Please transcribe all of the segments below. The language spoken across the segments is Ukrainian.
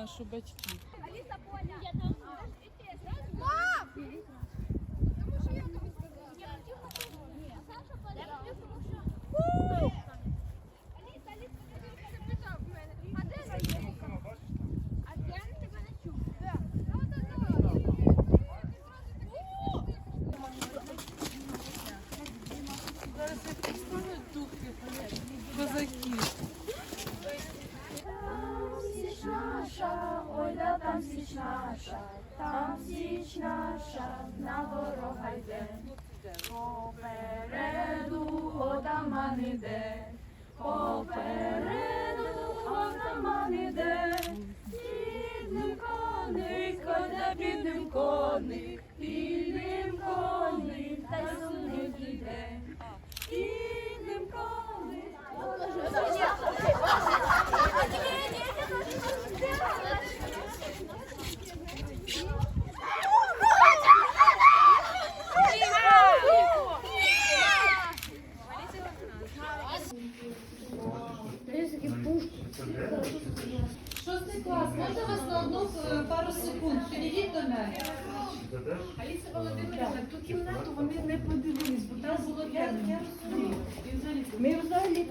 нашу батьків. Наша, ой, там січ наша, там січ наша, на ворога йде. Попереду отаман іде, попереду отаман іде. Підним коник, да підним коник, підним коник, та й сумник іде. Підним коник. Шостий клас, можна вас на одну е, пару секунд? Підійдіть до мене. Аліса Володимирівна, ту кімнату вони не подивились, бо там було темно. Ми взагалі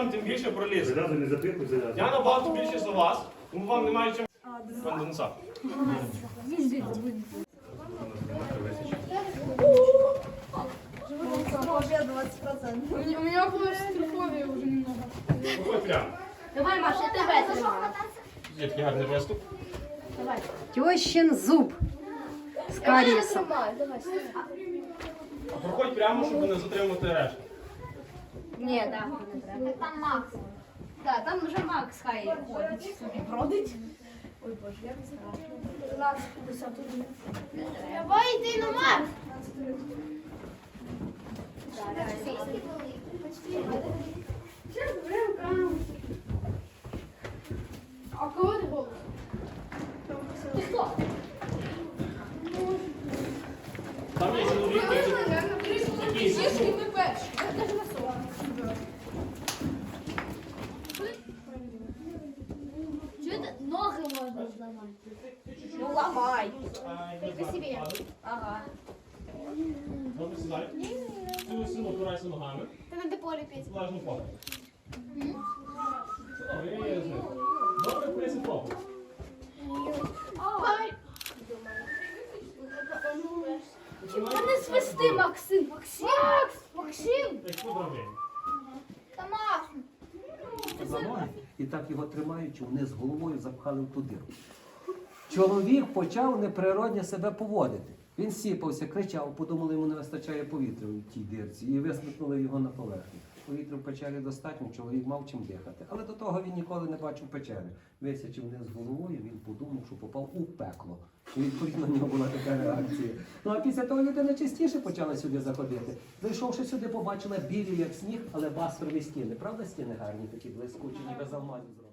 ви там тим більше пролізете. Зав'язуй, не запихуй, зав'язуй. Я набагато більше за вас, тому вам немає чим конденсат. У меня клаустрофобия уже немного. Виходь прямо. Давай, Маша, я тебе тримаю. Є такий гарний виступ. Тьощин зуб з карієсом. А проходь прямо, щоб не затримати решту. Ні, так, не треба. Там Макс. Так, там вже Макс хай ходить собі бродить. Ой, Боже, як страшно. 12.51. Давай йди на Макс. А кого ты голос? Ти хто? Там є чоловік, який- Собі. Ага. Добре, сідай. Цю силу опирайся ногами. Ти на деполі піти. Влажно попу. Її. Добре, прийся попу. Та не свисти, Максим. Максим. Макс! Максим! Та Макс! за ноги і так його тримаючи, вниз головою запхали в ту дирку. Чоловік почав неприродно себе поводити. Він сіпався, кричав, подумали, йому не вистачає повітря в тій дирці, і висмикнули його на поверхню. Повітря в печері достатньо, чоловік мав чим дихати. Але до того він ніколи не бачив печери. Висячи вниз головою, він подумав, що попав у пекло. І відповідно в нього була така реакція. Ну а після того людина частіше почала сюди заходити. Зайшовши сюди, побачила білі, як сніг, але басрові стіни. Правда, стіни гарні, такі блискучі, ніби з алмазів зроблені?